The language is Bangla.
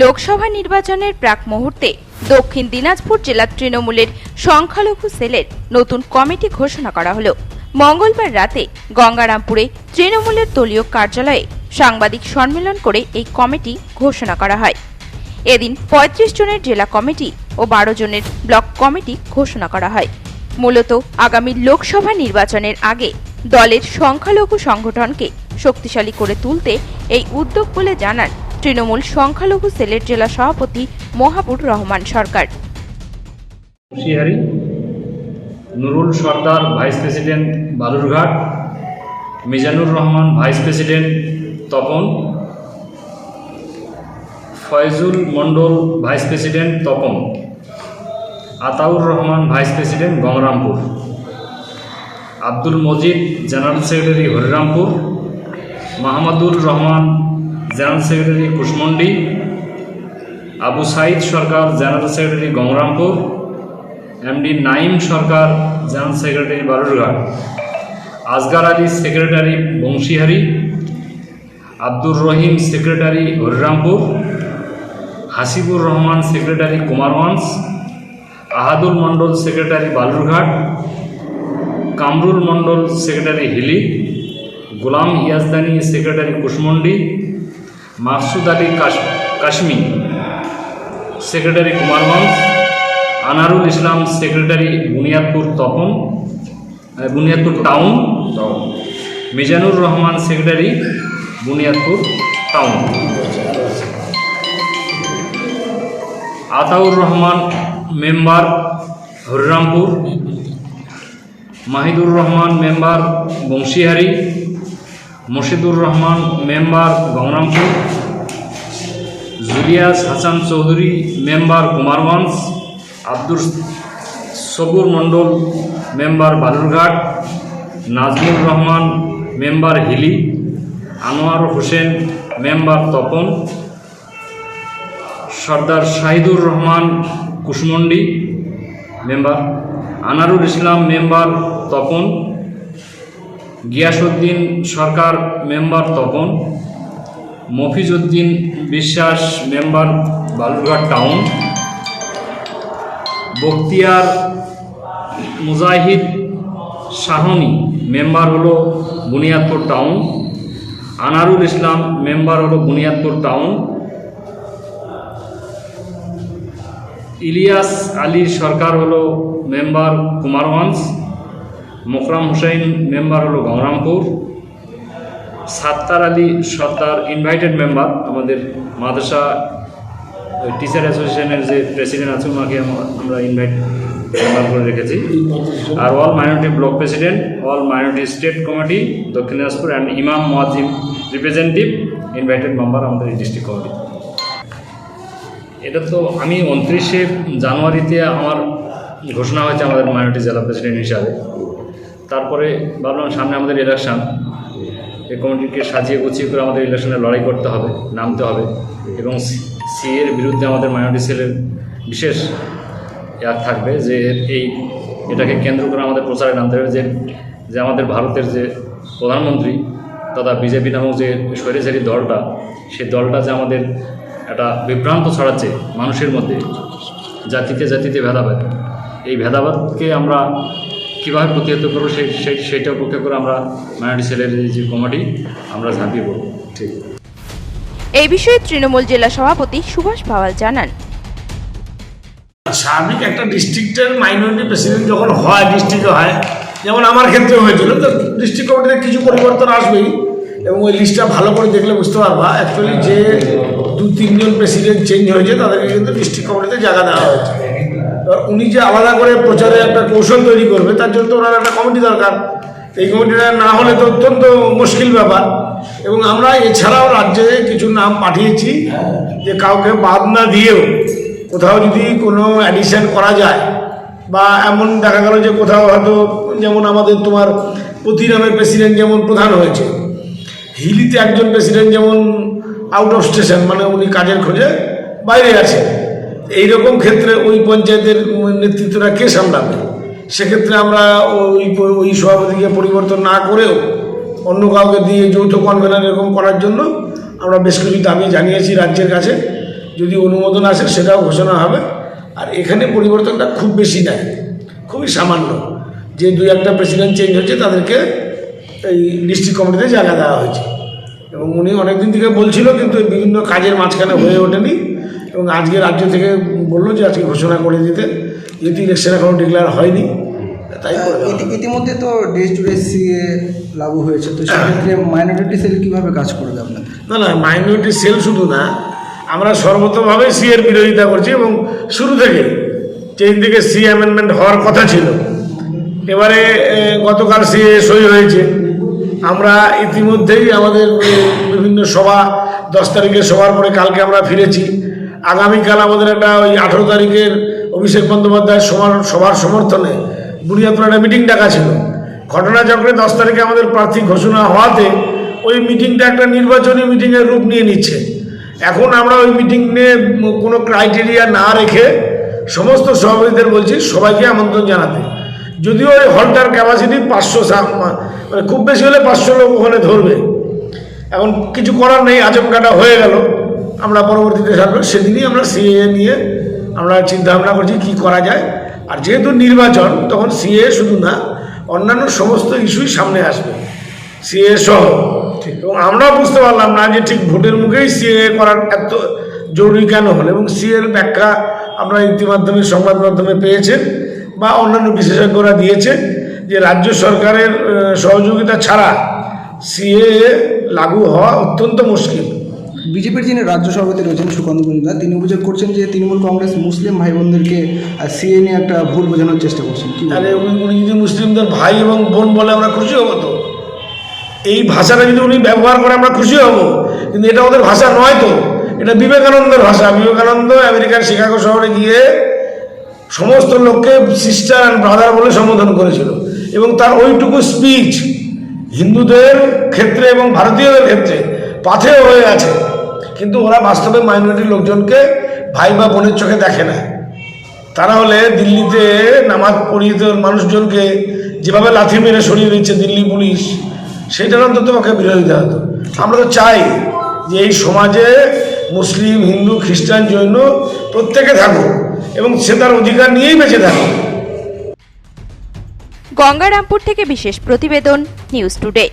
লোকসভা নির্বাচনের প্রাক মুহূর্তে দক্ষিণ দিনাজপুর জেলা তৃণমূলের সংখ্যালঘু সেলের নতুন কমিটি ঘোষণা করা হলো। মঙ্গলবার রাতে গঙ্গারামপুরে তৃণমূলের দলীয় কার্যালয়ে সাংবাদিক সম্মেলন করে এই কমিটি ঘোষণা করা হয়। এদিন পঁয়ত্রিশ জনের জেলা কমিটি ও বারো জনের ব্লক কমিটি ঘোষণা করা হয়। মূলত আগামী লোকসভা নির্বাচনের আগে দলের সংখ্যালঘু সংগঠনকে শক্তিশালী করে তুলতে এই উদ্যোগ বলে জানান তৃণমূল সংখ্যালঘু সেলের জেলা সভাপতি Mahabur Rahman Sarkar. Nurul Sardar vice president Balurghat, Mizanur Rahman vice president Tapan, Faizul Mandal vice president Tapan, Ataur Rahman vice president Gangarampur Abdul Majid general secretary Harirampur, Mahmudur Rahman general secretary Kushmandi Abu Sayeed Sarkar general secretary Gangarampur, MD Naim Sarkar general secretary Balurghat. Azgar Ali secretary Banshihari, Abdur Rahim secretary Harirampur, Hasibur Rahman secretary Kumarganj, Ahadul Mandal secretary Balurghat, Kamrul Mandal secretary Hili, Golam Yazdani secretary Kushmandi Maksud Ali কাশ Kashmi secretary Kumarganj Anarul Islam secretary Buniadpur Tapan Buniadpur town. Mizanur Rahman secretary Buniadpur town. Ataur Rahman member Harirampur. Mahidur Rahman member Banshihari. Moshidur Rahman member Gangarampur Julius Hasan Chowdhury member Kumarganj, Abdur Sabur Mandal member Balurghat, Nazmur Rahman member Hili, Anwar Hossain member Tapan, Sardar Shahidur Rahman Kushmandi member, Anarul Islam member Tapan Giasuddin Sarkar member Tapan, Mofizuddin Biswas member Balurghat town, Bakhtiar Mujahid Shahni member হলো বুনিয়াদপুর টাউন, আনারুল ইসলাম মেম্বার হলো বুনিয়াদপুর টাউন, ইলিয়াস আলী সরকার হলো মেম্বার কুমারগঞ্জ মোকরাম হোসেন মেম্বার হলো গঙ্গরামপুর সাত্তার আলী সত্তার ইনভাইটেড মেম্বার আমাদের মাদ্রাসা টিচার অ্যাসোসিয়েশনের যে প্রেসিডেন্ট আছে ওনাকে আমরা- আমরা ইনভাইট মেম্বার করে রেখেছি। আর all minority block president all minority state committee Dakshin Dinajpur and ইমাম মোয়াজিম রিপ্রেজেন্টেটিভ ইনভাইটেড মেম্বার আমাদের এই ডিস্ট্রিক্ট কমিটি এটা তো আমি উনত্রিশে জানুয়ারিতে আমার ঘোষণা হয়েছে আমাদের মাইনরিটি জেলা প্রেসিডেন্ট হিসাবে। তারপরে ভাবলাম সামনে আমাদের ইলেকশন এই কমিটিকে সাজিয়ে গুছিয়ে করে আমাদের ইলেকশনে লড়াই করতে হবে, নামতে হবে। এবং সি এর বিরুদ্ধে আমাদের মাইনরিটি সেলের বিশেষ ইয়ার থাকবে যে এই, এটাকে কেন্দ্র করে আমাদের প্রচারে নামতে হবে যে যে আমাদের ভারতের যে প্রধানমন্ত্রী তথা বিজেপি নামক যে স্বৈরাচারী দলটা, সেই দলটা যে আমাদের একটা বিভ্রান্ত ছড়াচ্ছে মানুষের মধ্যে, জাতিতে জাতিতে ভেদাভেদ। এই ভেদাভেদকে আমরা কীভাবে প্রতিহত করব সেই সেই সেইটা উপেক্ষা করে আমরা মাইনরিটি সেলের যে কমিটি আমরা ঝাঁপিয়ে পড়ব। ঠিক। এই বিষয়ে তৃণমূল জেলা সভাপতি সুভাষ পাওয়াল জানান। স্বাভাবিক একটা ডিস্ট্রিক্টের মাইনরিটি প্রেসিডেন্ট যখন হয় ডিস্ট্রিক্টে হয় যেমন আমার ক্ষেত্রে হয়েছিল তো ডিস্ট্রিক্ট কমিটিতে কিছু পরিবর্তন আসবেই এবং ওই লিস্টটা ভালো করে দেখলে বুঝতে পারবা অ্যাকচুয়ালি যে দু তিনজন প্রেসিডেন্ট চেঞ্জ হয়েছে তাদেরকে কিন্তু ডিস্ট্রিক্ট কমিটিতে জায়গা দেওয়া হয়েছে। উনি যে আলাদা করে প্রচারে একটা কৌশল তৈরি করবে, তার জন্য তো ওনার একটা কমিটি দরকার। এই কমিটিটা না হলে তো অত্যন্ত মুশকিল ব্যাপার। এবং আমরা এছাড়াও রাজ্যে কিছু নাম পাঠিয়েছি, যে কাউকে বাদ না দিয়েও কোথাও যদি কোনো অ্যাডিশন করা যায়, বা এমন দেখা গেল যে কোথাও হয়তো যেমন আমাদের তোমার প্রতি নামের প্রেসিডেন্ট যেমন প্রধান হয়েছে, হিলিতে একজন প্রেসিডেন্ট যেমন আউট অফ স্টেশন মানে উনি কাজের খোঁজে বাইরে আছে এইরকম ক্ষেত্রে ওই পঞ্চায়েতের নেতৃত্বটা কে সামলাবে? সেক্ষেত্রে আমরা ওই ওই সভাপতিকে পরিবর্তন না করেও অন্য কাউকে দিয়ে যৌথ কনভেনার এরকম করার জন্য আমরা বেশ কিছু দাবি জানিয়েছি রাজ্যের কাছে। যদি অনুমোদন আসে সেটাও ঘোষণা হবে। আর এখানে পরিবর্তনটা খুব বেশি নেয় খুবই সামান্য। যে দুই একটা প্রেসিডেন্ট চেঞ্জ হচ্ছে তাদেরকে এই ডিস্ট্রিক্ট কমিটিতে জায়গা দেওয়া হয়েছে। এবং উনি অনেকদিন থেকে বলছিল, কিন্তু বিভিন্ন কাজের মাঝখানে হয়ে ওঠেনি। এবং আজকে রাজ্য থেকে বলল যে আজকে ঘোষণা করে দিতে। যেহেতু ইলেকশন এখনও ডিক্লেয়ার হয়নি তাই ইতিমধ্যে তো দেশ জুড়ে সিএ লাগু হয়েছে তো সেক্ষেত্রে মাইনরিটি সেল কীভাবে কাজ করবে আপনাদের? না না মাইনরিটি সেল শুধু না আমরা সর্বতভাবে সি এর বিরোধিতা করছি এবং শুরু থেকে যেদিন থেকে সি অ্যামেন্ডমেন্ট হওয়ার কথা ছিল এবারে গতকাল সি এ সই হয়েছে। আমরা ইতিমধ্যেই আমাদের বিভিন্ন সভা দশ তারিখের সভার পরে কালকে আমরা ফিরেছি। আগামীকাল আমাদের একটা ওই আঠেরো তারিখের অভিষেক বন্দ্যোপাধ্যায়ের সভার সভার সমর্থনে বুনিয়াদপুরে একটা মিটিং ডাকা ছিল। ঘটনাচক্রে দশ তারিখে আমাদের প্রার্থী ঘোষণা হওয়াতে ওই মিটিংটা একটা নির্বাচনী মিটিংয়ের রূপ নিয়ে নিচ্ছে। এখন আমরা ওই মিটিং নিয়ে কোনো ক্রাইটেরিয়া না রেখে সমস্ত সভাপতিদের বলছি, সবাইকে আমন্ত্রণ জানাতে। যদিও ওই হলটার ক্যাপাসিটি পাঁচশো মানে খুব বেশি হলে পাঁচশো লোক ওখানে ধরবে। এখন কিছু করার নেই, আচমকাটা হয়ে গেল। আমরা পরবর্তীতে সারবো সেদিনই আমরা সিএ নিয়ে আমরা চিন্তা ভাবনা করছি কী করা যায়। আর যেহেতু নির্বাচন তখন সিএ শুধু না অন্যান্য সমস্ত ইস্যুই সামনে আসবে। সিএ সহ। এবং আমরাও বুঝতে পারলাম না যে ঠিক ভোটের মুখেই সিএ করার এত জরুরি কেন হলো। এবং সিএর ব্যাখ্যা আমরা ইতিমাধ্যমে সংবাদ মাধ্যমে পেয়েছেন বা অন্যান্য বিশেষজ্ঞরা দিয়েছে যে রাজ্য সরকারের সহযোগিতা ছাড়া সিএ লাগু হওয়া অত্যন্ত মুশকিল। বিজেপির যিনি রাজ্য সভাপতি রয়েছেন সুকান্ত মজুমদার, তিনি অভিযোগ করছেন যে তৃণমূল কংগ্রেস মুসলিম ভাই বোনদেরকে সিএ নিয়ে একটা ভুল বোঝানোর চেষ্টা করছেন? তাহলে উনি যদি মুসলিমদের ভাই এবং বোন বলে আমরা খুশি হব তো। এই ভাষাটা যদি উনি ব্যবহার করে আমরা খুশি হব, কিন্তু এটা ওদের ভাষা নয় তো। এটা বিবেকানন্দের ভাষা। বিবেকানন্দ আমেরিকার শিকাগো শহরে গিয়ে সমস্ত লোককে সিস্টার অ্যান্ড ব্রাদার বলে সম্বোধন করেছিল। এবং তার ওইটুকু স্পিচ হিন্দুদের ক্ষেত্রে এবং ভারতীয়দের ক্ষেত্রে পাথেয় হয়ে আছে। কিন্তু ওরা বাস্তবে মাইনরিটি লোকজনকে ভাই বা বোনের চোখে দেখে না। তারা হলে দিল্লিতে নামাজ পড়িয়ে মানুষজনকে যেভাবে লাথি মেরে সরিয়ে দিচ্ছে দিল্লি পুলিশ, সেটার অন্তত পক্ষে বিরোধিতা হতো। আমরা তো চাই যে এই সমাজে মুসলিম, হিন্দু, খ্রিস্টান জৈন প্রত্যেকে থাকুক এবং সে তার অধিকার নিয়েই বেঁচে থাকুক। গঙ্গারামপুর থেকে বিশেষ প্রতিবেদন নিউজ টুডে